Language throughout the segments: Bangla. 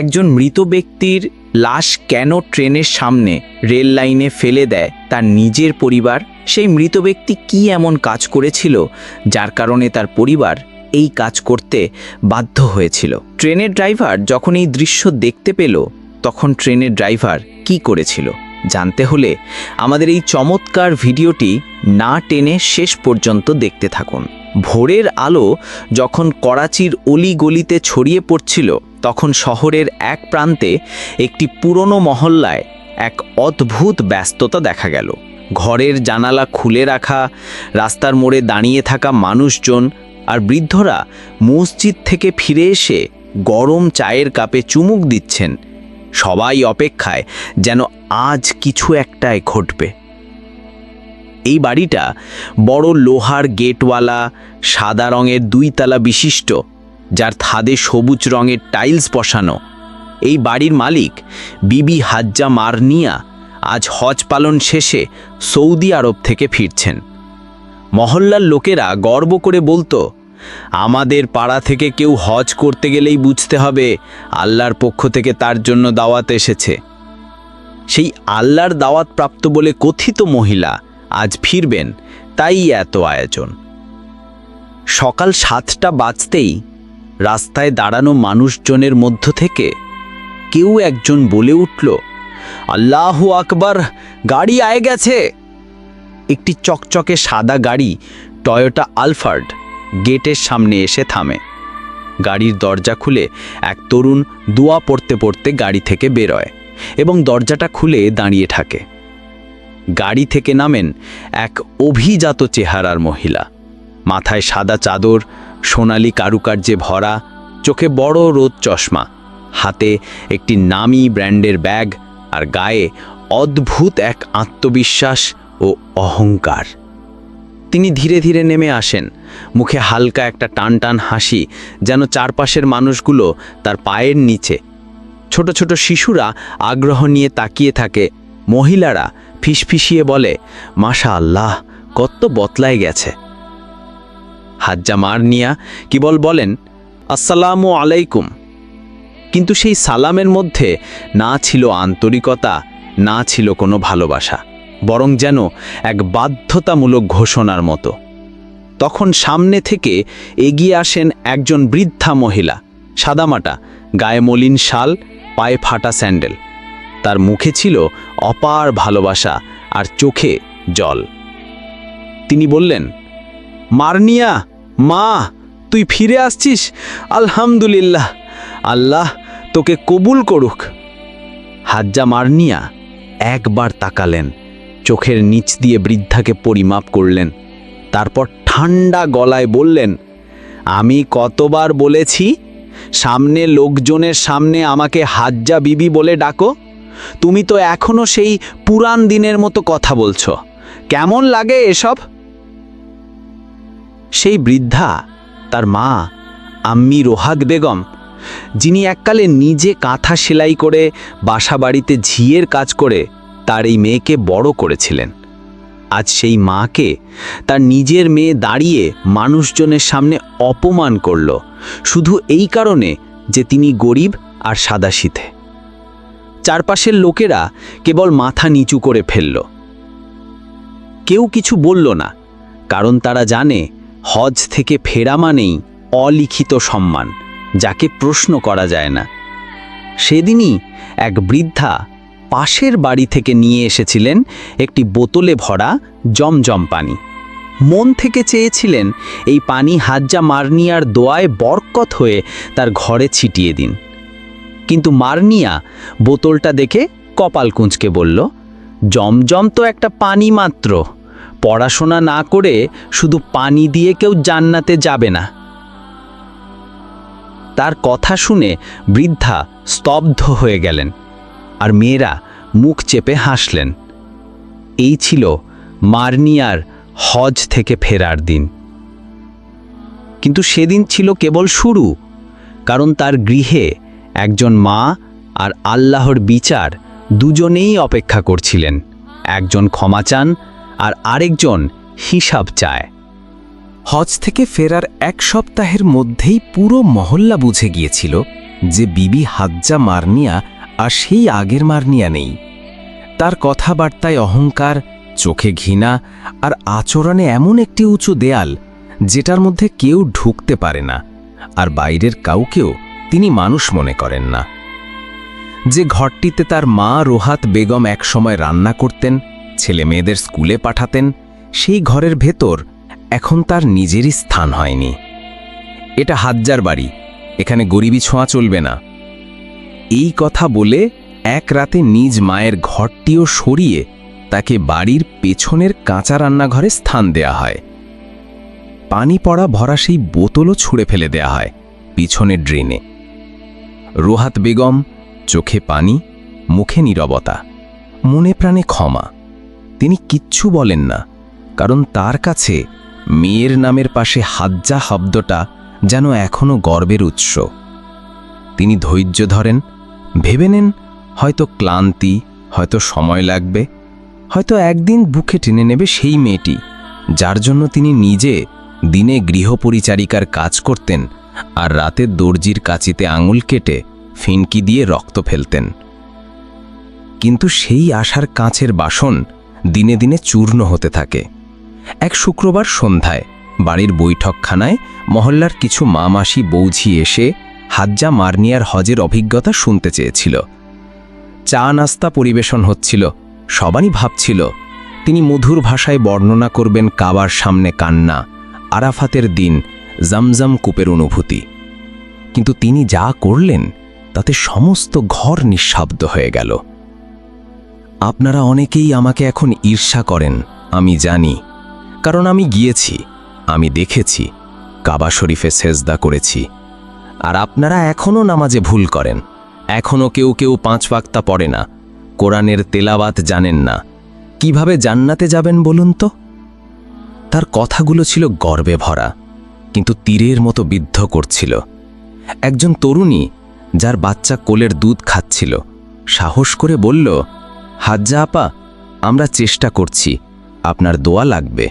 একজন মৃত ব্যক্তির লাশ কেন ট্রেনের সামনে রেল লাইনে ফেলে দেয় তার নিজের পরিবার? সেই মৃত ব্যক্তি কি এমন কাজ করেছিল যার কারণে তার পরিবার এই কাজ করতে বাধ্য হয়েছিল? ট্রেনের ড্রাইভার যখন এই দৃশ্য দেখতে পেল, তখন ট্রেনের ড্রাইভার কি করেছিল? জানতে হলে আমাদের এই চমৎকার ভিডিওটি না টেনে শেষ পর্যন্ত দেখতে থাকুন। ভোরের আলো যখন করাচির অলি গলিতে ছড়িয়ে পড়ছিল তখন শহরের এক প্রান্তে একটি পুরনো মহল্লায় এক অদ্ভুত ব্যস্ততা দেখা গেল। ঘরের জানালা খুলে রাখা, রাস্তার মোড়ে দাঁড়িয়ে থাকা মানুষজন আর বৃদ্ধরা মসজিদ থেকে ফিরে এসে গরম চায়ের কাপে চুমুক দিচ্ছেন। সবাই অপেক্ষায় যেন আজ কিছু একটাই ঘটবে। এই বাড়িটা বড় লোহার গেটওয়ালা, সাদা রঙের দুইতলা বিশিষ্ট যার থাদে সবুজ রঙের টাইলস বসানো। এই বাড়ির মালিক বিবি হাজ্জা মারনিয়া আজ হজ পালন শেষে সৌদি আরব থেকে ফিরছেন। মহল্লার লোকেরা গর্ব করে বলতো, আমাদের পাড়া থেকে কেউ হজ করতে গেলেই বুঝতে হবে আল্লাহর পক্ষ থেকে তার জন্য দাওয়াত এসেছে। সেই আল্লাহর দাওয়াত প্রাপ্ত বলে কথিত মহিলা আজ ফিরবেন, তাই এত আয়োজন। সকাল সাতটা বাজতেই রাস্তায় দাঁড়ানো মানুষজনের মধ্য থেকে কেউ একজন বলে উঠল, আল্লাহ আকবার, গাড়ি আয়ে গেছে। একটি চকচকে সাদা গাড়ি টয়োটা আলফার্ড গেটের সামনে এসে থামে। গাড়ির দরজা খুলে এক তরুণ দোয়া পড়তে পড়তে গাড়ি থেকে বেরোয় এবং দরজাটা খুলে দাঁড়িয়ে থাকে। গাড়ি থেকে নামেন এক অভিজাত চেহারার মহিলা। মাথায় সাদা চাদর, সোনালি কারুকার্যে ভরা, চোখে বড় রোদ চশমা, হাতে একটি নামি ব্র্যান্ডের ব্যাগ আর গায়ে অদ্ভুত এক আত্মবিশ্বাস ও অহংকার। তিনি ধীরে ধীরে নেমে আসেন, মুখে হালকা একটা টান টান হাসি যেন চারপাশের মানুষগুলো তার পায়ের নিচে। ছোট ছোট শিশুরা আগ্রহ নিয়ে তাকিয়ে থাকে, মহিলারা ফিসফিসিয়ে বলে মাশা আল্লাহ কত বতলায় গেছে। হাজ্জা মারনিয়া কেবল বলেন, আসসালামু আলাইকুম। কিন্তু সেই সালামের মধ্যে না ছিল আন্তরিকতা, না ছিল কোনো ভালোবাসা, বরং যেন এক বাধ্যতামূলক ঘোষণার মতো। তখন সামনে থেকে এগিয়ে আসেন একজন বৃদ্ধা মহিলা, সাদামাটা, গায়ে মলিন শাল, পায়ে ফাটা স্যান্ডেল। তার মুখে ছিল অপার ভালোবাসা আর চোখে জল। তিনি বললেন মারনিয়া, মা, তুই ফিরে আসছিস? আলহামদুলিল্লাহ। আল্লাহ তোকে কবুল করুক। হাজ্জা মারনিয়া একবার তাকালেন, চোখের নিচ দিয়ে বৃদ্ধাকে পরিমাপ করলেন, তারপর ঠান্ডা গলায় বললেন, আমি কতবার বলেছি, সামনে লোকজনের সামনে আমাকে হাজ্জা বিবি বলে ডাকো? তুমি তো এখনও সেই পুরান দিনের মতো কথা বলছো। কেমন লাগে এসব? সেই বৃদ্ধা, তার মা, আম্মি রোহাগ বেগম, যিনি এককালে নিজে কাঁথা সেলাই করে বাসা বাড়িতে ঝিয়ের কাজ করে তার এই মেয়েকে বড় করেছিলেন। আজ সেই মাকে তার নিজের মেয়ে দাঁড়িয়ে মানুষজনের সামনে অপমান করল, শুধু এই কারণে যে তিনি গরিব আর সাদাশীতে। চারপাশের লোকেরা কেবল মাথা নিচু করে ফেলল। কেউ কিছু বলল না, কারণ তারা জানে হজ থেকে ফেরা মানেই অলিখিত সম্মান, যাকে প্রশ্ন করা যায় না। সেদিনই এক বৃদ্ধা পাশের বাড়ি থেকে নিয়ে এসেছিলেন একটি বোতলে ভরা জমজম পানি। মন থেকে চেয়েছিলেন এই পানি হাজ্জা মারনিয়ার দোয়ায় বরকত হয়ে তার ঘরে ছিটিয়ে দিন। কিন্তু মারনিয়া বোতলটা দেখে কপাল কুঁচকে বলল, জমজম তো একটা পানি মাত্র। পড়াশোনা না করে শুধু পানি দিয়ে কেউ জান্নাতে যাবে না। তার কথা শুনে বৃদ্ধা স্তব্ধ হয়ে গেলেন আর মেয়েরা মুখ চেপে হাসলেন। এই ছিল মার্নিয়ার হজ থেকে ফেরার দিন। কিন্তু সেদিন ছিল কেবল শুরু, কারণ তার গৃহে একজন মা আর আল্লাহর বিচার দুজনেই অপেক্ষা করছিলেন। একজন ক্ষমা চান আর আরেকজন হিসাব চায়। হজ থেকে ফেরার এক সপ্তাহের মধ্যেই পুরো মহল্লা বুঝে গিয়েছিল যে বিবি হাজ্জা মারনিয়া আর সেই আগের মারনিয়া নেই। তার কথাবার্তায় অহংকার, চোখে ঘৃণা আর আচরণে এমন একটি উঁচু দেয়াল যেটার মধ্যে কেউ ঢুকতে পারে না আর বাইরের কাউকেও তিনি মানুষ মনে করেন না। যে ঘরটিতে তার মা রোহাত বেগম একসময় রান্না করতেন ছেলে মেয়েদের স্কুলে পাঠাতেন, সেই ঘরের ভেতর এখন তার নিজেরই স্থান হয়নি। এটা হাজ্জার বাড়ি, এখানে গরিবী ছোঁয়া চলবে না। এই কথা বলে এক রাতে নিজ মায়ের ঘরটিও সরিয়ে তাকে বাড়ির পেছনের কাঁচা রান্নাঘরে স্থান দেয়া হয়। পানি পড়া ভরা সেই বোতলও ছুঁড়ে ফেলে দেয়া হয় পিছনের ড্রেনে। রোহাত বেগম, চোখে পানি, মুখে নীরবতা, মনে প্রাণে ক্ষমা। তিনি কিচ্ছু বলেন না, কারণ তার কাছে মেয়ের নামের পাশে হাজ্জা শব্দটা যেন এখনও গর্বের উৎস। তিনি ধৈর্য ধরেন, ভেবে নেন, হয়তো ক্লান্তি, হয়তো সময় লাগবে, হয়তো একদিন বুকে টেনে নেবে সেই মেয়েটি, যার জন্য তিনি নিজে দিনে গৃহপরিচারিকার কাজ করতেন আর রাতে দর্জির কাচিতে আঙুল কেটে ফিনকি দিয়ে রক্ত ফেলতেন। কিন্তু সেই আশার কাঁচের বাসন দিনে দিনে চূর্ণ হতে থাকে। এক শুক্রবার সন্ধ্যায় বাড়ির বৈঠকখানায় মহল্লার কিছু মামাসি বৌঝি এসে হাজ্জা মার্নিয়ার হজের অভিজ্ঞতা শুনতে চেয়েছিল। চা নাস্তা পরিবেশন হচ্ছিল, সবারই ভাবছিল, তিনি মধুর ভাষায় বর্ণনা করবেন কাবার সামনে কান্না, আরাফাতের দিন, জমজম কূপের অনুভূতি। কিন্তু তিনি যা করলেন, তাতে সমস্ত ঘর নিঃশব্দ হয়ে গেল। আপনারা অনেকেই আমাকে এখন ঈর্ষা করেন, আমি জানি। কারণ আমি গিয়েছি, আমি দেখেছি, কাবা শরীফে সেজদা করেছি। আর আপনারা এখনও নামাজে ভুল করেন, এখনও কেউ কেউ পাঁচ ওয়াক্তা পড়ে না, কোরআনের তেলাবাত জানেন না। কীভাবে জান্নাতে যাবেন বলুন তো? তার কথাগুলো ছিল গর্বে ভরা, কিন্তু তীরের মতো বিদ্ধ করছিল। একজন তরুণী, যার বাচ্চা কোলের দুধ খাচ্ছিল, সাহস করে বলল হাজ্জা আপা, আমরা চেষ্টা করছি, আপনার দোয়া লাগবে।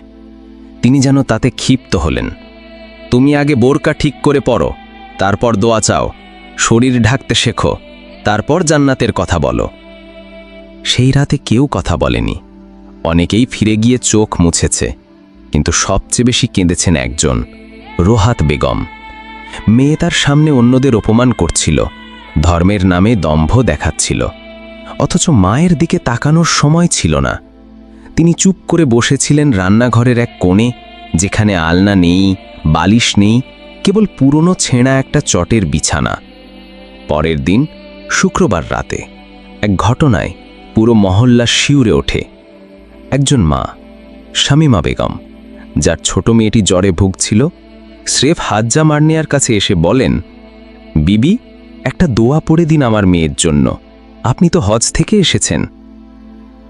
তিনি যেন তাতে ক্ষিপ্ত হলেন। তুমি আগে বোরকা ঠিক করে পড়ো, তারপর দোয়া চাও, শরীর ঢাকতে শেখো, তারপর জান্নাতের কথা বলো। সেই রাতে কেউ কথা বলেনি। অনেকেই ফিরে গিয়ে চোখ মুছেছে, কিন্তু সবচেয়ে বেশি কেঁদেছেন একজন, রোহাত বেগম। মেয়ে তার সামনে অন্যদের অপমান করছিল, ধর্মের নামে দম্ভ দেখাচ্ছিল। অথচ মায়ের দিকে তাকানোর সময় ছিল না। তিনি চুপ করে বসেছিলেন রান্নাঘরের এক কোণে, যেখানে আলনা নেই, বালিশ নেই, কেবল পুরনো ছেঁড়া একটা চটের বিছানা। পরের দিন, শুক্রবার রাতে, এক ঘটনায় পুরো মহল্লা শিউরে ওঠে। একজন মা, শামিমা বেগম, যার ছোট মেয়েটি জ্বরে ভুগছিল, স্রেফ হাজ্জা মার্নিয়ার কাছে এসে বলেন, বিবি, একটা দোয়া পড়ে দিন আমার মেয়ের জন্য। আপনি তো হজ থেকে এসেছেন।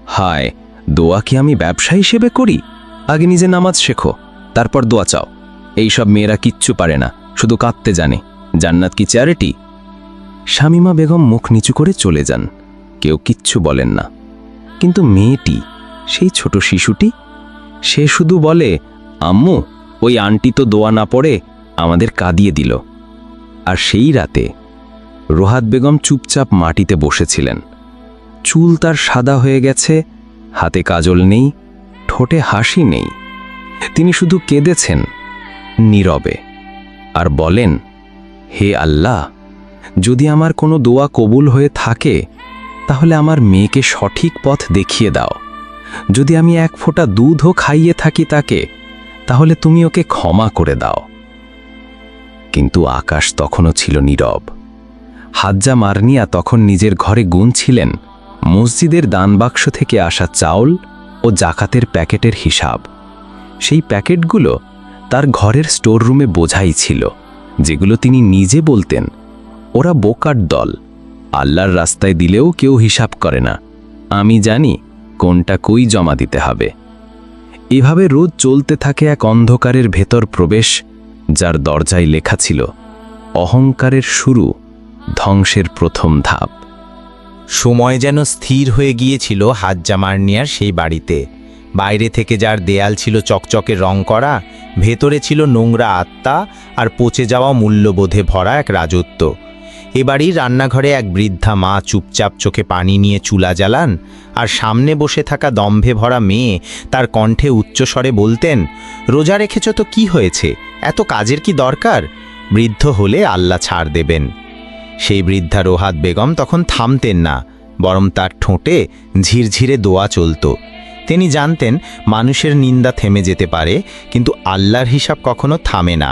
হায়, দোয়া কি আমি ব্যবসা হিসেবে করি? আগে নিজে নামাজ শেখো, তারপর দোয়া চাও। এইসব মেয়েরা কিচ্ছু পারে না, শুধু কাঁদতে জানে। জান্নাত কি চ্যারিটি শামিমা বেগম মুখ নিচু করে চলে যান। কেউ কিচ্ছু বলেন না। কিন্তু মেয়েটি, সেই ছোট শিশুটি? সে শুধু বলে, আম্মু, ওই আন্টি তো দোয়া না পড়ে আমাদের কাঁদিয়ে দিল। আর সেই রাতে রোহাত বেগম চুপচাপ মাটিতে বসেছিলেন। চুল তার সাদা হয়ে গেছে, হাতে কাজল নেই, ঠোঁটে হাসি নেই। তিনি শুধু কেঁদেছেন নীরবে আর বলেন, হে আল্লাহ, যদি আমার কোনো দোয়া কবুল হয়ে থাকে, তাহলে আমার মেয়েকে সঠিক পথ দেখিয়ে দাও। যদি আমি এক ফোঁটা দুধও খাইয়ে থাকি তাকে, তাহলে তুমি ওকে ক্ষমা করে দাও। কিন্তু আকাশ তখনও ছিল নীরব। হাজ্জা মারনিয়া তখন নিজের ঘরে গুনছিলেন। মসজিদের দানবাক্স থেকে আসা চাউল ও জাকাতের প্যাকেটের হিসাব। সেই প্যাকেটগুলো তার ঘরের স্টোররুমে বোঝাই ছিল, যেগুলো তিনি নিজে বলতেন, ওরা বোকার দল। আল্লাহর রাস্তায় দিলেও কেউ হিসাব করে না। আমি জানি কোনটা কই জমা দিতে হবে। এভাবে রোজ চলতে থাকে এক অন্ধকারের ভেতর প্রবেশ, যার দরজায় লেখা ছিল, অহংকারের শুরু ধ্বংসের প্রথম ধাপ। সময় যেন স্থির হয়ে গিয়েছিল হাজ্জা মার্নিয়ার সেই বাড়িতে। বাইরে থেকে যার দেয়াল ছিল চকচকে রং করা, ভেতরে ছিল নোংরা আত্মা আর পচে যাওয়া মূল্যবোধে ভরা এক রাজত্ব। এ বাড়ির রান্নাঘরে এক বৃদ্ধা মা চুপচাপ চোখে পানি নিয়ে চুলা জ্বালান আর সামনে বসে থাকা দম্ভে ভরা মেয়ে তার কণ্ঠে উচ্চস্বরে বলতেন, রোজা রেখেছ তো কি হয়েছে? এত কাজের কি দরকার? বৃদ্ধ হলে আল্লাহ ছাড় দেবেন। সেই বৃদ্ধা রোহাত বেগম তখন থামতেন না, বরং তার ঠোঁটে ঝিরঝিরে দোয়া চলত। তিনি জানতেন মানুষের নিন্দা থেমে যেতে পারে, কিন্তু আল্লাহর হিসাব কখনো থামে না।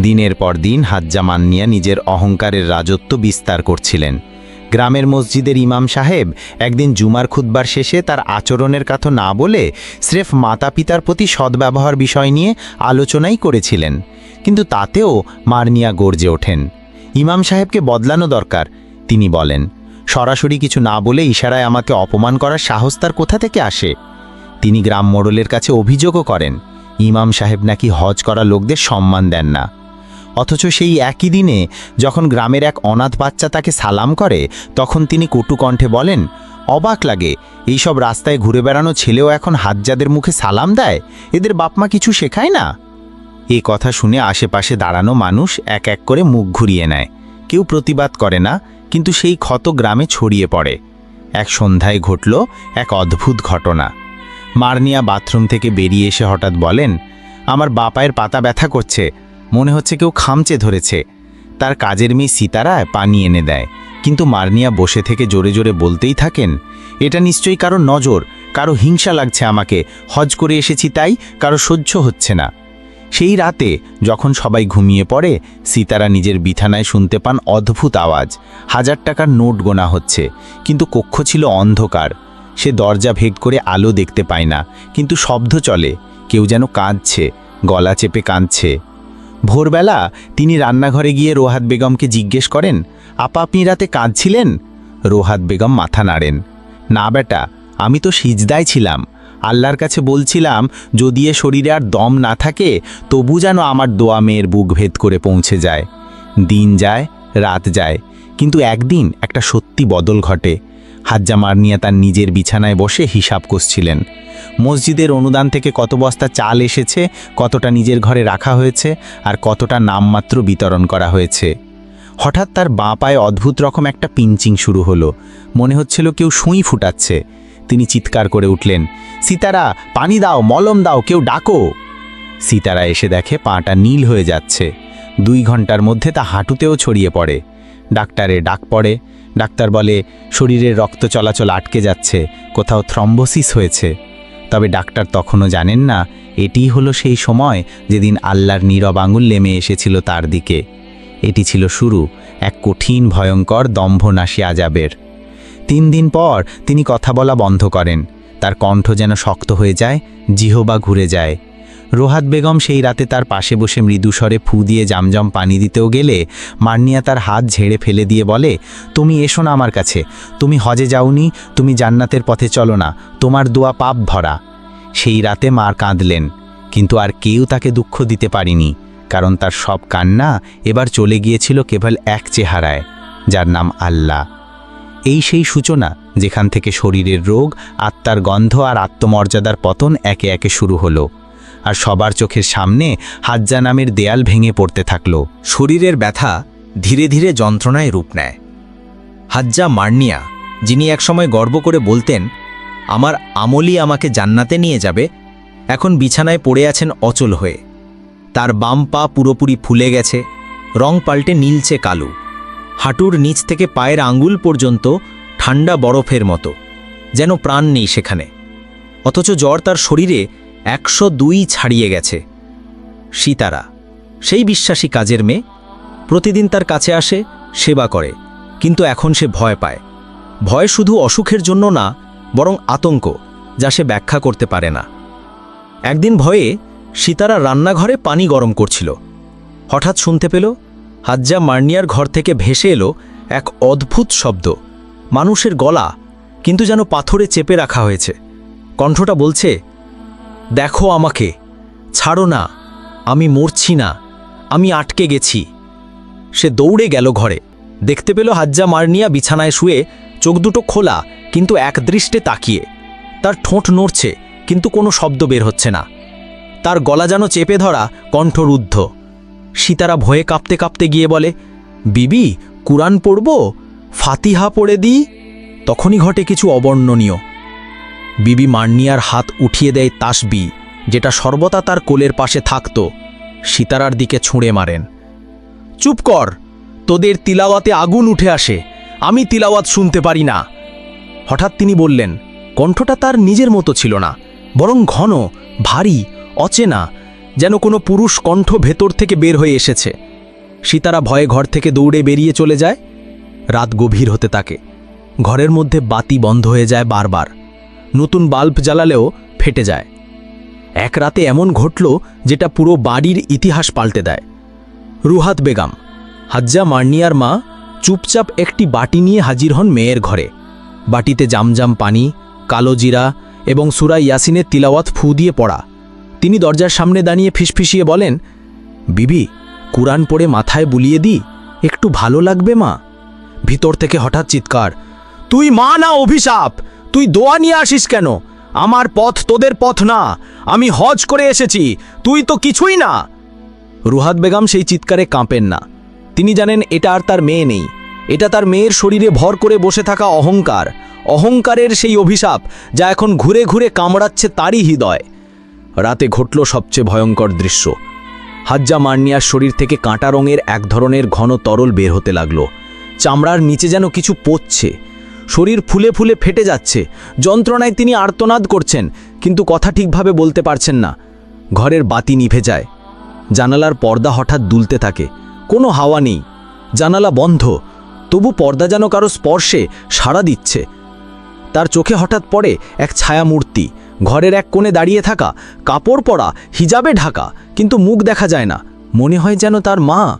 দিনের পর দিন হাজ্জা মান্নিয়া নিজের অহংকারের রাজত্ব বিস্তার করছিলেন। গ্রামের মসজিদের ইমাম সাহেব একদিন জুমার খুদ্বার শেষে তার আচরণের কথা না বলে স্রেফ মাতা পিতার প্রতি সদ্ব্যবহার বিষয় নিয়ে আলোচনাই করেছিলেন, কিন্তু তাতেও মারনিয়া গর্জে ওঠেন। ইমাম সাহেবকে বদলানো দরকার, তিনি বলেন। সরাসরি কিছু না বলে ইশারায় আমাকে অপমান করার সাহস তার কোথা থেকে আসে? তিনি গ্রাম মোড়লের কাছে অভিযোগও করেন, ইমাম সাহেব নাকি হজ করা লোকদের সম্মান দেন না। অথচ সেই একই দিনে যখন গ্রামের এক অনাথ বাচ্চা তাকে সালাম করে, তখন তিনি কণ্ঠে বলেন, অবাক লাগে, এইসব রাস্তায় ঘুরে বেড়ানো ছেলেও এখন হাজ্জাদের মুখে সালাম দেয়? এদের বাপমা কিছু শেখায় না? এই কথা শুনে আশেপাশে দাঁড়ানো মানুষ এক এক করে মুখ ঘুরিয়ে নেয়। কেউ প্রতিবাদ করে না, কিন্তু সেই ক্ষত গ্রামে ছড়িয়ে পড়ে। এক সন্ধ্যায় ঘটল এক অদ্ভুত ঘটনা। মারনিয়া বাথরুম থেকে বেরিয়ে এসে হঠাৎ বলেন, আমার বাপায়ের পাতা ব্যথা করছে, মনে হচ্ছে কেউ খামচে ধরেছে। তার কাজের মেয়ে সিতারা পানি এনে দেয়, কিন্তু মারনিয়া বসে থেকে জোরে জোরে বলতেই থাকেন, এটা নিশ্চয়ই কারও নজর, কারও হিংসা লাগছে আমাকে, হজ করে এসেছি তাই, কারও সহ্য হচ্ছে না। সেই রাতে যখন সবাই ঘুমিয়ে পড়ে, সীতারা নিজের বিছানায় শুনতে পান অদ্ভুত আওয়াজ। হাজার টাকার নোট গোনা হচ্ছে, কিন্তু কক্ষ ছিল অন্ধকার। সে দরজা ভেদ করে আলো দেখতে পায় না, কিন্তু শব্দ চলে, কেউ যেন কাঁদছে, গলা চেপে কাঁদছে। ভোরবেলা তিনি রান্নাঘরে গিয়ে রোহাত বেগমকে জিজ্ঞেস করেন, আপা, আপনি রাতে কাঁদছিলেন? রোহাত বেগম মাথা নাড়েন, না বেটা, আমি তো সিজদায় ছিলাম। আল্লাহর কাছে বলছিলাম, যদি এ শরীরে আর দম না থাকে, তবু যেন আমার দোয়া মেয়ের বুক ভেদ করে পৌঁছে যায়। দিন যায়, রাত যায়, কিন্তু একদিন একটা সত্যি বদল ঘটে। হাজ্জা মারনিয়া তার নিজের বিছানায় বসে হিসাব কষছিলেন মসজিদের অনুদান থেকে কত বস্তা চাল এসেছে, কতটা নিজের ঘরে রাখা হয়েছে, আর কতটা নামমাত্র বিতরণ করা হয়েছে। হঠাৎ তার বাঁ পায়ে অদ্ভুত রকম একটা পিঞ্চিং শুরু হলো। মনে হচ্ছিল কেউ সুঁই ফুটাচ্ছে। তিনি চিৎকার করে উঠলেন, সীতারা, পানি দাও, মলম দাও, কেউ ডাকো। সীতারা এসে দেখে পাটা নীল হয়ে যাচ্ছে। দুই ঘণ্টার মধ্যে তা হাঁটুতেও ছড়িয়ে পড়ে। ডাক্তারে ডাক পড়ে। ডাক্তার বলে, শরীরের রক্ত চলাচল আটকে যাচ্ছে, কোথাও থ্রম্বোসিস হয়েছে। তবে ডাক্তার তখনও জানেন না এটিই হলো সেই সময় যেদিন আল্লাহর নীরব আঙুল নেমে এসেছিল তার দিকে। এটি ছিল শুরু, এক কঠিন, ভয়ঙ্কর দম্ভনাশী আজাবের। তিন দিন পর তিনি কথা বলা বন্ধ করেন। তার কণ্ঠ যেন শক্ত হয়ে যায়, জিহবা ঘুরে যায়। রোহাত বেগম সেই রাতে তার পাশে বসে মৃদুস্বরে ফু দিয়ে জামজম পানি দিতেও গেলে মান্নিয়া তার হাত ঝেড়ে ফেলে দিয়ে বলে, তুমি এসো না আমার কাছে। তুমি হজে যাওনি, তুমি জান্নাতের পথে চলো না। তোমার দোয়া পাপ ভরা। সেই রাতে মার কাঁদলেন, কিন্তু আর কেউ তাকে দুঃখ দিতে পারিনি, কারণ তার সব কান্না এবার চলে গিয়েছিল কেবল এক চেহারায়, যার নাম আল্লাহ। এই সেই সূচনা, যেখান থেকে শরীরের রোগ, আত্মার গন্ধ আর আত্মমর্যাদার পতন একে একে শুরু হলো। আর সবার চোখের সামনে হাজ্জা নামের দেয়াল ভেঙে পড়তে থাকল। শরীরের ব্যথা ধীরে ধীরে যন্ত্রণায় রূপ নেয়। হাজ্জা মার্নিয়া, যিনি একসময় গর্ব করে বলতেন, আমার আমলই আমাকে জান্নাতে নিয়ে যাবে, এখন বিছানায় পড়ে আছেন অচল হয়ে। তার বাম পা পুরোপুরি ফুলে গেছে, রং পাল্টে নীলচে কালো। হাঁটুর নিচ থেকে পায়ের আঙ্গুল পর্যন্ত ঠান্ডা বরফের মতো, যেন প্রাণ নেই সেখানে। অথচ জ্বর তার শরীরে একশো দুই ছাড়িয়ে গেছে। সীতারা, সেই বিশ্বাসী কাজের মেয়ে, প্রতিদিন তার কাছে আসে, সেবা করে, কিন্তু এখন সে ভয় পায়। ভয় শুধু অসুখের জন্য না, বরং আতঙ্ক, যা সে ব্যাখ্যা করতে পারে না। একদিন ভয়ে সীতারা রান্নাঘরে পানি গরম করছিল। হঠাৎ শুনতে পেল হাজ্জা মার্নিয়ার ঘর থেকে ভেসে এলো এক অদ্ভুত শব্দ। মানুষের গলা কিন্তু যেন পাথরে চেপে রাখা হয়েছে। কণ্ঠটা বলছে, দেখো আমাকে, ছাড়ো না, আমি মরছি না, আমি আটকে গেছি। সে দৌড়ে গেল ঘরে। দেখতে পেল হাজ্জা মার্নিয়া বিছানায় শুয়ে চোখ দুটো খোলা কিন্তু একদৃষ্টে তাকিয়ে। তার ঠোঁট নড়ছে কিন্তু কোনো শব্দ বের হচ্ছে না। তার গলা যেন চেপে ধরা কণ্ঠরুদ্ধ। সীতারা ভয়ে কাঁপতে কাঁপতে গিয়ে বলে, বিবি, কুরআন পড়ব? ফাতিহা পড়ে দিই? তখনই ঘটে কিছু অবর্ণনীয়। বিবি মার্নিয়ার হাত উঠিয়ে দেয় তাসবি যেটা সর্বদা তার কোলের পাশে থাকত। সীতারার দিকে ছুঁড়ে মারেন। চুপ কর, তোদের তিলাওয়াতে আগুন উঠে আসে, আমি তিলাওয়াত শুনতে পারি না। হঠাৎ তিনি বললেন, কণ্ঠটা তার নিজের মতো ছিল না, বরং ঘন, ভারী, অচেনা যেন কোনো পুরুষ কণ্ঠ ভেতর থেকে বের হয়ে এসেছে। সীতারা ভয়ে ঘর থেকে দৌড়ে বেরিয়ে চলে যায়। রাত গভীর হতে থাকে। ঘরের মধ্যে বাতি বন্ধ হয়ে যায় বারবার। নতুন বাল্ব জ্বালালেও ফেটে যায়। এক রাতে এমন ঘটল যেটা পুরো বাড়ির ইতিহাস পাল্টে দেয়। রুহাত বেগম, হাজ্জা মার্নিয়ার মা, চুপচাপ একটি বাটি নিয়ে হাজির হন মেয়ের ঘরে। বাটিতে জামজাম পানি, কালো জিরা এবং সুরা ইয়াসিনের তিলাওয়াত ফু দিয়ে পড়া। তিনি দরজার সামনে দাঁড়িয়ে ফিসফিসিয়ে বলেন, বিবি, কুরআন পড়ে মাথায় বুলিয়ে দি একটু ভালো লাগবে মা। ভিতর থেকে হঠাৎ চিৎকার, তুই মা না অভিশাপ? তুই দোয়া নিয়ে আসিস কেন? আমার পথ তোদের পথ না। আমি হজ করে এসেছি, তুই তো কিছুই না। রুহাত বেগম সেই চিৎকারে কাঁপেন না। তিনি জানেন এটা আর তার মেয়ে নেই। এটা তার মেয়ের শরীরে ভর করে বসে থাকা অহংকার। অহংকারের সেই অভিশাপ যা এখন ঘুরে ঘুরে কামড়াচ্ছে তারই হৃদয়। রাতে ঘটল সবচেয়ে ভয়ঙ্কর দৃশ্য। হাজ্জা মার্নিয়ার শরীর থেকে কাঁটা রঙের এক ধরনের ঘন তরল বের হতে লাগল। চামড়ার নিচে যেন কিছু পচছে। শরীর ফুলে ফুলে ফেটে যাচ্ছে। যন্ত্রণায় তিনি আর্তনাদ করছেন, কিন্তু কথা ঠিকভাবে বলতে পারছেন না। ঘরের বাতি নিভে যায়। জানালার পর্দা হঠাৎ দুলতে থাকে। কোনো হাওয়া নেই। জানালা বন্ধ। তবু পর্দা যেন কারও স্পর্শে সাড়া দিচ্ছে। তার চোখে হঠাৎ পড়ে এক ছায়া মূর্তি ঘরের এক কোণে দাঁড়িয়ে থাকা, কাপড় পরা, হিজাবে ঢাকা, কিন্তু মুখ দেখা যায় না। মনে হয় যেন তার মা।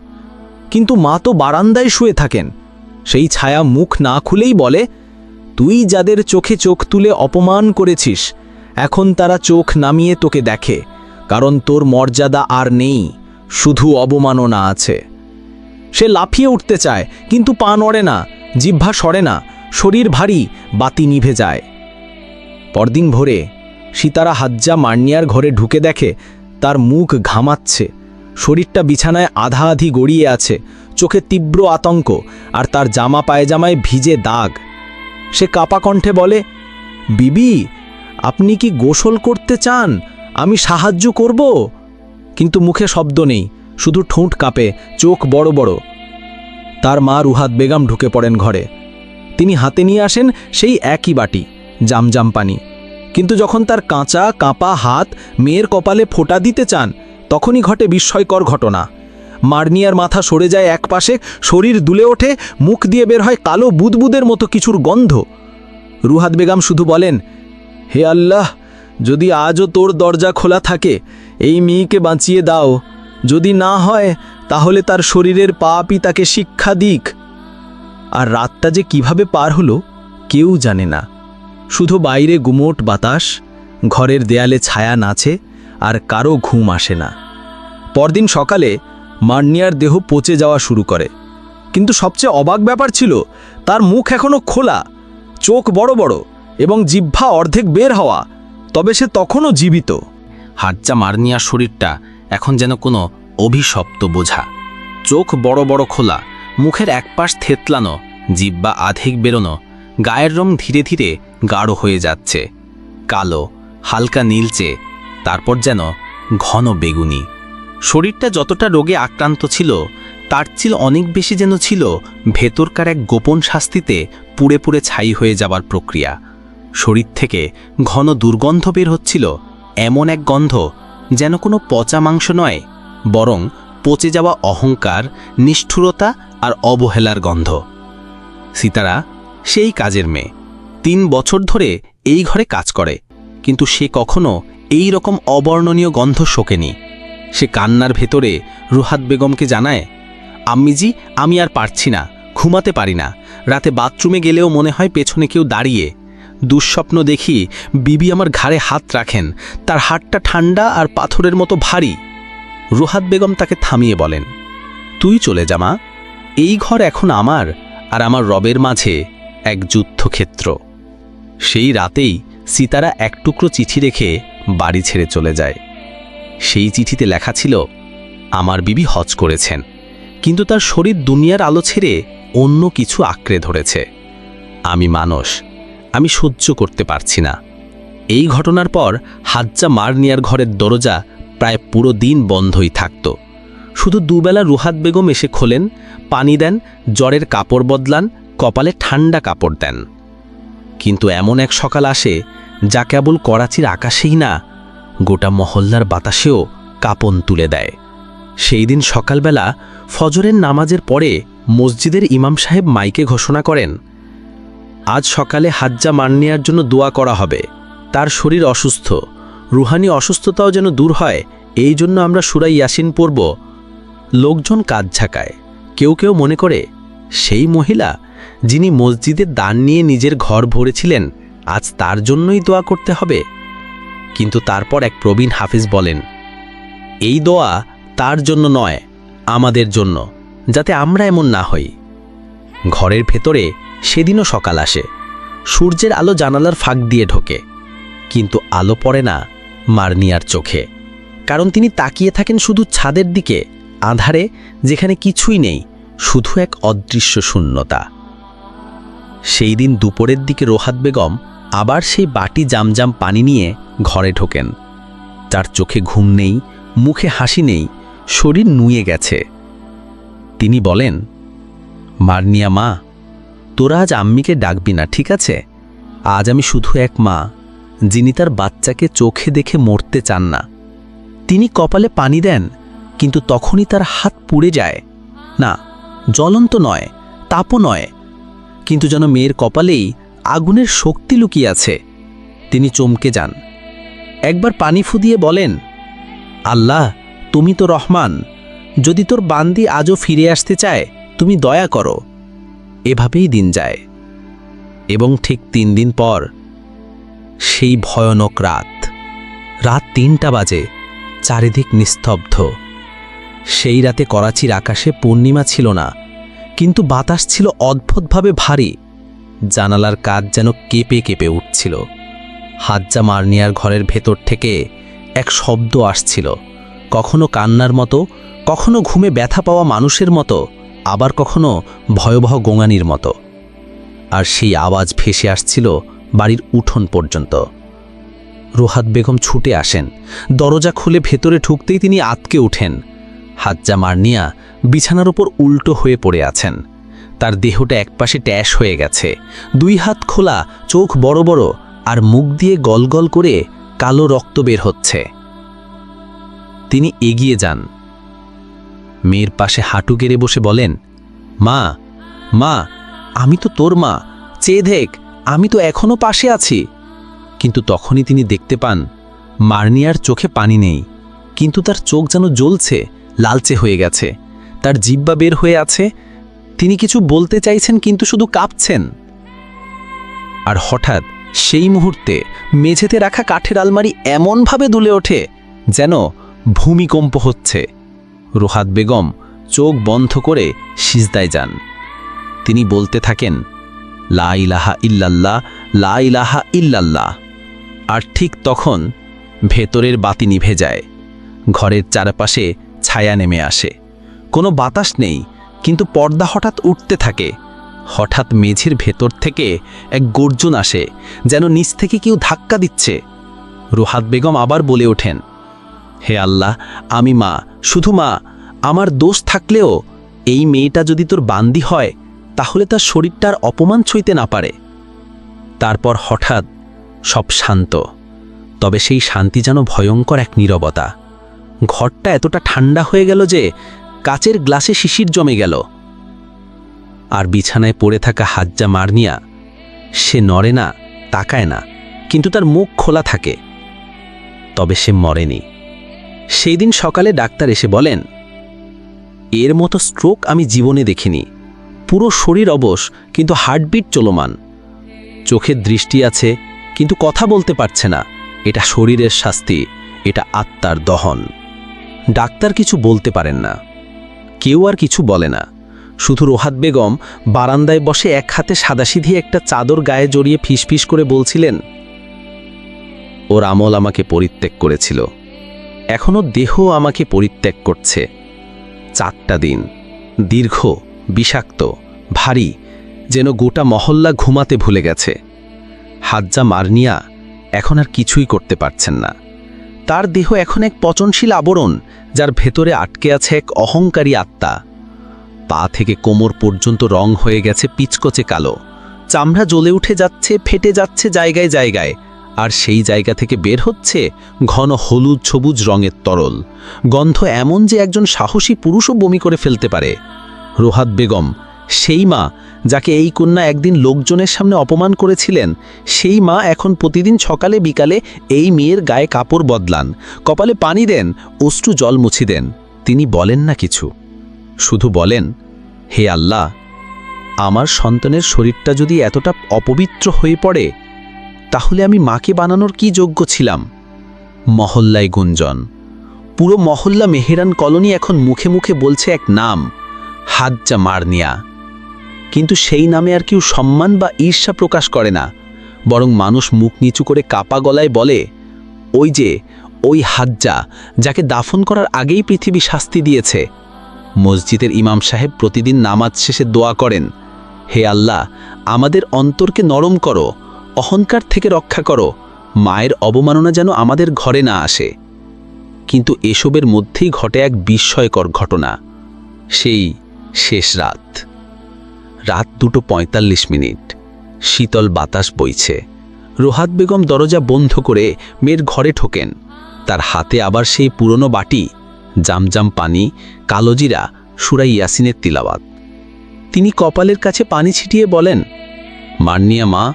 কিন্তু মা তো বারান্দায় শুয়ে থাকেন। সেই ছায়া মুখ না খুলেই বলে, তুই যাদের চোখে চোখ তুলে অপমান করেছিস, এখন তারা চোখ নামিয়ে তোকে দেখে, কারণ তোর মর্যাদা আর নেই, শুধু অবমাননা আছে। সে লাফিয়ে উঠতে চায়, কিন্তু পা নড়ে না, জিহ্বা সরে না, শরীর ভারী, বাতি নিভে যায়। পরদিন ভোরে সীতারা হাজ্জা মার্নিয়ার ঘরে ঢুকে দেখে, তার মুখ ঘামাচ্ছে। শরীরটা বিছানায় আধা আধি গড়িয়ে আছে, চোখে তীব্র আতঙ্ক, আর তার জামা পায়জামায় ভিজে দাগ। সে কাপা কণ্ঠে বলে, বিবি, আপনি কি গোসল করতে চান? আমি সাহায্য করব? কিন্তু মুখে শব্দ নেই, শুধু ঠোঁট কাঁপে, চোখ বড় বড়। তার মা রুহাত বেগম ঢুকে পড়েন ঘরে। তিনি হাতে নিয়ে আসেন সেই একই বাটি, জামজাম পানি। কিন্তু যখন তার কাঁচা, কাঁপা হাত মেয়ের কপালে ফোঁটা দিতে চান, তখনই ঘটে বিস্ময়কর ঘটনা। মার্নিয়ার মাথা সরে যায় একপাশে, শরীর দুলে ওঠে, মুখ দিয়ে বের হয় কালো বুদবুদের মতো কিছুর গন্ধ। রুহাত বেগম শুধু বলেন, হে আল্লাহ, যদি আজও তোর দরজা খোলা থাকে, এই মেয়েকে বাঁচিয়ে দাও। যদি না হয়, তাহলে তার শরীরের পাপই তাকে শিক্ষা দিক। আর রাতটা যে কীভাবে পার হলো, কেউ জানে না। শুধু বাইরে গুমোট বাতাস, ঘরের দেয়ালে ছায়া নাচে আর কারও ঘুম আসে না। পরদিন সকালে মার্নিয়ার দেহ পচে যাওয়া শুরু করে। কিন্তু সবচেয়ে অবাক ব্যাপার ছিল, তার মুখ এখনও খোলা, চোখ বড় বড় এবং জিহ্বা অর্ধেক বের হওয়া, তবে সে তখনও জীবিত। হাজ্জা মার্নিয়ার শরীরটা এখন যেন কোনো অভিশপ্ত বোঝা। চোখ বড় বড় খোলা, মুখের একপাশ থেতলানো জিব্বা আধেক বেরোনো গায়ের রং ধীরে ধীরে গাঢ় হয়ে যাচ্ছে। কালো, হালকা নীলচে, তারপর যেন ঘন বেগুনি। শরীরটা যতটা রোগে আক্রান্ত ছিল, তার চিল অনেক বেশি যেন ছিল ভেতরকার এক গোপন শাস্তিতে পুড়ে পুড়ে ছাই হয়ে যাবার প্রক্রিয়া। শরীর থেকে ঘন দুর্গন্ধ বের হচ্ছিল, এমন এক গন্ধ যেন কোনো পচা মাংস নয়, বরং পচে যাওয়া অহংকার, নিষ্ঠুরতা আর অবহেলার গন্ধ। সীতারা সেই কাজের মেয়ে। তিন বছর ধরে এই ঘরে কাজ করে, কিন্তু সে কখনো এই রকম অবর্ণনীয় গন্ধ শোকেনি। সে কান্নার ভেতরে রুহাত বেগমকে জানায়, আম্মিজি, আমি আর পারছি না, ঘুমাতে পারি না। রাতে বাথরুমে গেলেও মনে হয় পেছনে কেউ দাঁড়িয়ে। দুঃস্বপ্ন দেখি বিবি আমার ঘাড়ে হাত রাখেন, তার হাতটা ঠান্ডা আর পাথরের মতো ভারী। রুহাত বেগম তাকে থামিয়ে বলেন, তুই চলে জামা এই ঘর এখন আমার আর আমার রবের মাঝে। এক যুদ্ধক্ষেত্র। সেই রাতেই সীতারা এক টুকরো চিঠি রেখে বাড়ি ছেড়ে চলে যায়। সেই চিঠিতে লেখা ছিল, আমার বিবি হজ করেছেন, কিন্তু তার শরীর দুনিয়ার আলো ছেড়ে অন্য কিছু আঁকড়ে ধরেছে। আমি মানুষ, আমি সহ্য করতে পারছি না। এই ঘটনার পর হাজ্জা মারনিয়ার ঘরের দরজা প্রায় পুরো দিন বন্ধই থাকত। শুধু দুবেলা রুহাত বেগম এসে খোলেন, পানি দেন, জ্বরের কাপড় বদলান কপালে ঠান্ডা কাপড় দেন। কিন্তু এমন এক সকাল আসে যা কেবল করাচির আকাশেই না, গোটা মহল্লার বাতাসেও কাপন তুলে দেয়। সেই দিন সকালবেলা ফজরের নামাজের পরে মসজিদের ইমাম সাহেব মাইকে ঘোষণা করেন, আজ সকালে হাজ্জা মান্নিয়ার জন্য দোয়া করা হবে। তার শরীর অসুস্থ। রুহানি অসুস্থতাও যেন দূর হয়, এই জন্য আমরা সুরাই ইয়াসিন পড়ব। লোকজন কাজ ঝাঁকায় কেউ কেউ মনে করে, সেই মহিলা যিনি মসজিদের দান নিয়ে নিজের ঘর ভরেছিলেন, আজ তার জন্যই দোয়া করতে হবে। কিন্তু তারপর এক প্রবীণ হাফিজ বলেন, এই দোয়া তার জন্য নয়, আমাদের জন্য, যাতে আমরা এমন না হই। ঘরের ভেতরে সেদিনও সকাল আসে, সূর্যের আলো জানালার ফাঁক দিয়ে ঢোকে, কিন্তু আলো পড়ে না মারনিয়ার চোখে, কারণ তিনি তাকিয়ে থাকেন শুধু ছাদের দিকে, আধারে, যেখানে কিছুই নেই, শুধু এক অদৃশ্য শূন্যতা। সেই দিন দুপুরের দিকে রোহাত বেগম আবার সেই বাটি জামজাম পানি নিয়ে ঘরে ঢোকেন। তার চোখে ঘুম নেই, মুখে হাসি নেই, শরীর নুয়ে গেছে। তিনি বলেন মারনিয়া মা, তোরা আজ আম্মিকে ডাকবি না, ঠিক আছে? আজ আমি শুধু এক মা, যিনি তার বাচ্চাকে চোখে দেখে মরতে চান না। তিনি কপালে পানি দেন, কিন্তু তখনই তার হাত পুড়ে যায়। না, জ্বলন্ত নয়, তাপও নয় কিন্তু যেন মেয়ের কপালেই আগুনের শক্তি লুকিয়ে আছে। তিনি চমকে যান। একবার পানি ফুদিয়ে বলেন, আল্লাহ, তুমি তো রহমান। যদি তোর বান্দি আজও ফিরে আসতে চায়, তুমি দয়া করো। এভাবেই দিন যায়। এবং ঠিক তিন দিন পর সেই ভয়ানক রাত রাত তিনটা বাজে, চারিদিক নিস্তব্ধ। সেই রাতে করাচির আকাশে পূর্ণিমা ছিল না। কিন্তু বাতাস ছিল অদ্ভুতভাবে ভারী। জানালার কাজ যেন কেঁপে কেঁপে উঠছিল। হাজ্জা মারনিয়ার ঘরের ভেতর থেকে এক শব্দ আসছিল। কখনো কান্নার মতো, কখনো ঘুমে ব্যথা পাওয়া মানুষের মতো, আবার কখনো ভয়াবহ গোঙানির মতো। আর সেই আওয়াজ ভেসে আসছিল বাড়ির উঠোন পর্যন্ত। রোহাত বেগম ছুটে আসেন। দরজা খুলে ভেতরে ঢুকতেই তিনি আতকে ওঠেন হাজ্জা মারনিয়া বিছানার ওপর উল্টো হয়ে পড়ে আছেন। তার দেহটা একপাশে ট্যাশ হয়ে গেছে। দুই হাত খোলা, চোখ বড় বড়, আর মুখ দিয়ে গলগল করে কালো রক্ত বের হচ্ছে। তিনি এগিয়ে যান। মেয়ের পাশে হাঁটু গেড়ে বসে বলেন, মা মা, আমি তো তোর মা। চেয়ে দেখ, আমি তো এখনও পাশে আছি। কিন্তু তখনই তিনি দেখতে পান, মার্নিয়ার চোখে পানি নেই, কিন্তু তার চোখ যেন জ্বলছে। লালচে হয়ে গেছে। তার জিব্বা বের হয়ে আছে। তিনি কিছু বলতে চাইছেন কিন্তু শুধু কাঁপছেন। আর হঠাৎ সেই মুহূর্তে মেঝেতে রাখা কাঠের আলমারি এমনভাবে দুলে ওঠে যেন ভূমিকম্প হচ্ছে। রোহাত বেগম চোখ বন্ধ করে সিজদায় যান। তিনি বলতে থাকেন, লা ইলাহা ইল্লাল্লাহ, লা ইলাহা ইল্লাল্লাহ। আর ঠিক তখন ভেতরের বাতি নিভে যায়। ঘরের চারপাশে ছায়া নেমে আসে। কোনো বাতাস নেই, কিন্তু পর্দা হঠাৎ উঠতে থাকে। হঠাৎ মেঝের ভেতর থেকে এক গর্জন আসে, যেন নিচ থেকে কেউ ধাক্কা দিচ্ছে। রোহাত বেগম আবার বলে ওঠেন, হে আল্লাহ, আমি মা, শুধু মা, আমার দোষ থাকলেও এই মেয়েটা যদি তোর বান্দি হয়, তাহলে তার শরীরটার অপমান ছুঁইতে না পারে। তারপর হঠাৎ সব শান্ত, তবে সেই শান্তি যেন ভয়ঙ্কর এক নীরবতা। ঘরটা এতটা ঠান্ডা হয়ে গেল যে কাচের গ্লাসে শিশির জমে গেল। আর বিছানায় পড়ে থাকা হাজ্জা মারনিয়া, সে নড়ে না, তাকায় না, কিন্তু তার মুখ খোলা থাকে। তবে সে মরেনি। সেই দিন সকালে ডাক্তার এসে বলেন, এর মতো স্ট্রোক আমি জীবনে দেখিনি। পুরো শরীর অবশ, কিন্তু হার্টবিট চলমান। চোখের দৃষ্টি আছে, কিন্তু কথা বলতে পারছে না। এটা শরীরের শাস্তি, এটা আত্মার দহন। ডাক্তার কিছু বলতে পারেন না। কেউ আর কিছু বলে না। শুধু রোহাত বেগম বারান্দায় বসে এক হাতে সাদাসিধি একটা চাদর গায়ে জড়িয়ে ফিসফিস করে বলছিলেন, ওর আমল আমাকে পরিত্যাগ করেছিল। এখনও দেহ আমাকে পরিত্যাগ করছে। চারটা দিন, দীর্ঘ, বিষাক্ত, ভারী, যেন গোটা মহল্লা ঘুমাতে ভুলে গেছে। হাজ্জা মারনিয়া এখন আর কিছুই করতে পারছেন না। তার দেহ এখন এক পচনশীল আবরণ, যার ভেতরে আটকে আছে এক অহংকারী আত্মা। পা থেকে কোমর পর্যন্ত রং হয়ে গেছে পিচকচে কালো। চামড়া জ্বলে উঠে যাচ্ছে, ফেটে যাচ্ছে জায়গায় জায়গায়। আর সেই জায়গা থেকে বের হচ্ছে ঘন হলুদ সবুজ রঙের তরল। গন্ধ এমন যে একজন সাহসী পুরুষও বমি করে ফেলতে পারে। রোহাত বেগম, সেই মা যাকে এই কন্যা একদিন লোকজনের সামনে অপমান করেছিলেন, সেই মা এখন প্রতিদিন সকালে বিকালে এই মেয়ের গায়ে কাপড় বদলান, কপালে পানি দেন, অশ্রু জল মুছি দেন। তিনি বলেন না কিছু। শুধু বলেন, হে আল্লাহ, আমার সন্তানের শরীরটা যদি এতটা অপবিত্র হয়ে পড়ে, তাহলে আমি মাকে বানানোর কি যোগ্য ছিলাম? মহল্লায় গুঞ্জন। পুরো মহল্লা মেহেরান কলোনি এখন মুখে মুখে বলছে এক নাম, হাজ্জা মারনিয়া। কিন্তু সেই নামে আর কেউ সম্মান বা ঈর্ষা প্রকাশ করে না। বরং মানুষ মুখ নিচু করে কাপা গলায় বলে, ওই যে, ওই হাজ্জা, যাকে দাফন করার আগেই পৃথিবী শাস্তি দিয়েছে। মসজিদের ইমাম সাহেব প্রতিদিন নামাজ শেষে দোয়া করেন, হে আল্লাহ, আমাদের অন্তরকে নরম করো, অহংকার থেকে রক্ষা করো, মায়ের অবমাননা যেন আমাদের ঘরে না আসে। কিন্তু এসবের মধ্যেই ঘটে এক বিস্ময়কর ঘটনা। সেই শেষ রাত। রাত দুটো পঁয়তাল্লিশ মিনিট। শীতল বাতাস বইছে। রোহাত বেগম দরজা বন্ধ করে মেয়ের ঘরে ঠোকেন। তার হাতে আবার সেই পুরনো বাটি, জামজাম পানি কালোজিরা সুরাই ইয়াসিনের তিলাওয়াত। তিনি কপালের কাছে পানি ছিটিয়ে বলেন, মান্নিয়া মা,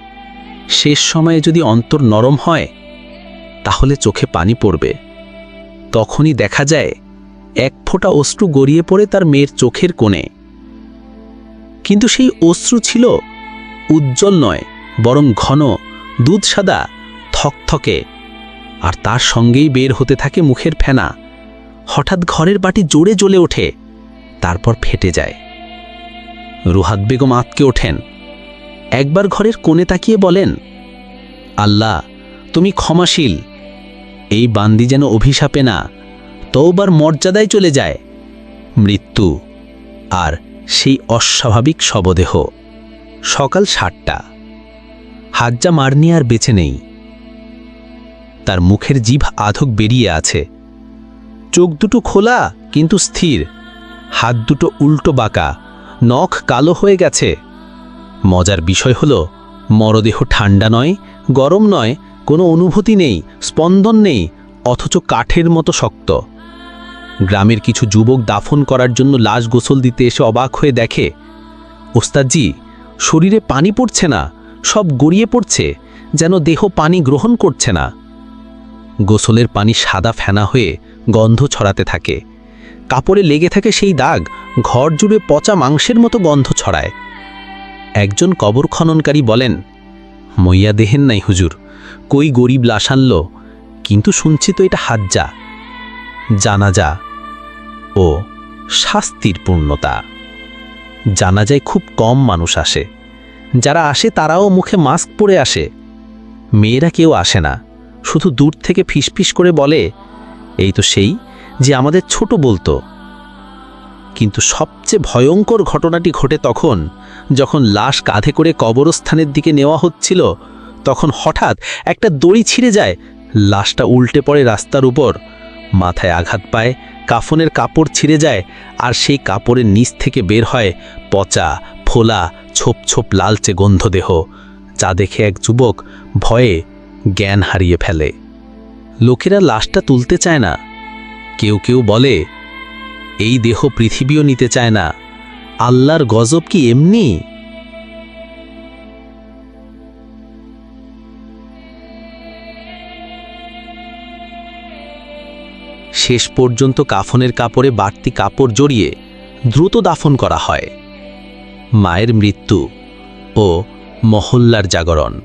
শেষ সময়ে যদি অন্তর নরম হয়, তাহলে চোখে পানি পড়বে। তখনই দেখা যায়, এক ফোঁটা অশ্রু গড়িয়ে পড়ে তার মেয়ের চোখের কোণে। কিন্তু সেই অশ্রু ছিল উজ্জ্বল নয়, বরং ঘন, দুধ সাদা, থকথকে, আর তার সঙ্গেই বের হতে থাকে মুখের ফেনা। হঠাৎ ঘরের বাটি জোরে জ্বলে ওঠে, তারপর ফেটে যায়। রুহাত বেগম আঁতকে ওঠেন। একবার ঘরের কোণে তাকিয়ে বলেন, আল্লাহ, তুমি ক্ষমাশীল। এই বান্দি যেন অভিশাপে না তৌবার মর্যাদায় চলে যায়। মৃত্যু। আর সেই অস্বাভাবিক শবদেহ। সকাল সাতটা। হাজ্জা মারনি আর বেঁচে নেই। তার মুখের জিভ আধক বেরিয়ে আছে। চোখ দুটো খোলা, কিন্তু স্থির। হাত দুটো উল্টো বাঁকা। নখ কালো হয়ে গেছে। মজার বিষয় হল, মরদেহ ঠান্ডা নয়, গরম নয়, কোনো অনুভূতি নেই, স্পন্দন নেই, অথচ কাঠের মতো শক্ত। গ্রামের কিছু যুবক দাফন করার জন্য লাশ গোসল দিতে এসে অবাক হয়ে দেখে, ওস্তাদজি, শরীরে পানি পড়ছে না, সব গড়িয়ে পড়ছে, যেন দেহ পানি গ্রহণ করছে না। গোসলের পানি সাদা ফেনা হয়ে গন্ধ ছড়াতে থাকে। কাপড়ে লেগে থাকে সেই দাগ, ঘর জুড়ে পচা মাংসের মতো গন্ধ ছড়ায়। একজন কবর খননকারী বলেন, মইয়া দেহেন নাই হুজুর, কই গরিব লাশ আনল, কিন্তু শুনছি তো এটা হাজ্জা। জানাজা ও শাস্তির পূর্ণতা। জানা যায় খুব কম মানুষ আসে। যারা আসে তারাও মুখে মাস্ক পরে আসে। মেয়েরা কেউ আসে না। শুধু দূর থেকে ফিসফিস করে বলে, এই তো সেই যে আমাদের ছোট বলতো। কিন্তু সবচেয়ে ভয়ঙ্কর ঘটনাটি ঘটে তখন, যখন লাশ কাঁধে করে কবরস্থানের দিকে নেওয়া হচ্ছিল, তখন হঠাৎ একটা দড়ি ছিঁড়ে যায়। লাশটা উল্টে পড়ে রাস্তার উপর, মাথায় আঘাত পায় কাফনের কাপড় ছিঁড়ে যায় আর সেই কাপড়ের নিচ থেকে বের হয় পচা, ফোলা, ছোপ ছোপ লালচে গন্ধদেহ, যা দেখে এক যুবক ভয়ে জ্ঞান হারিয়ে ফেলে। লোকেরা লাশটা তুলতে চায় না। কেউ কেউ বলে, এই দেহ পৃথিবীও নিতে চায় না। আল্লাহর গজব কি এমনি? শেষ পর্যন্ত কাফনের কাপড়ে বাড়তি কাপড় জড়িয়ে দ্রুত দাফন করা হয়। মায়ের মৃত্যু ও মহল্লার জাগরণ।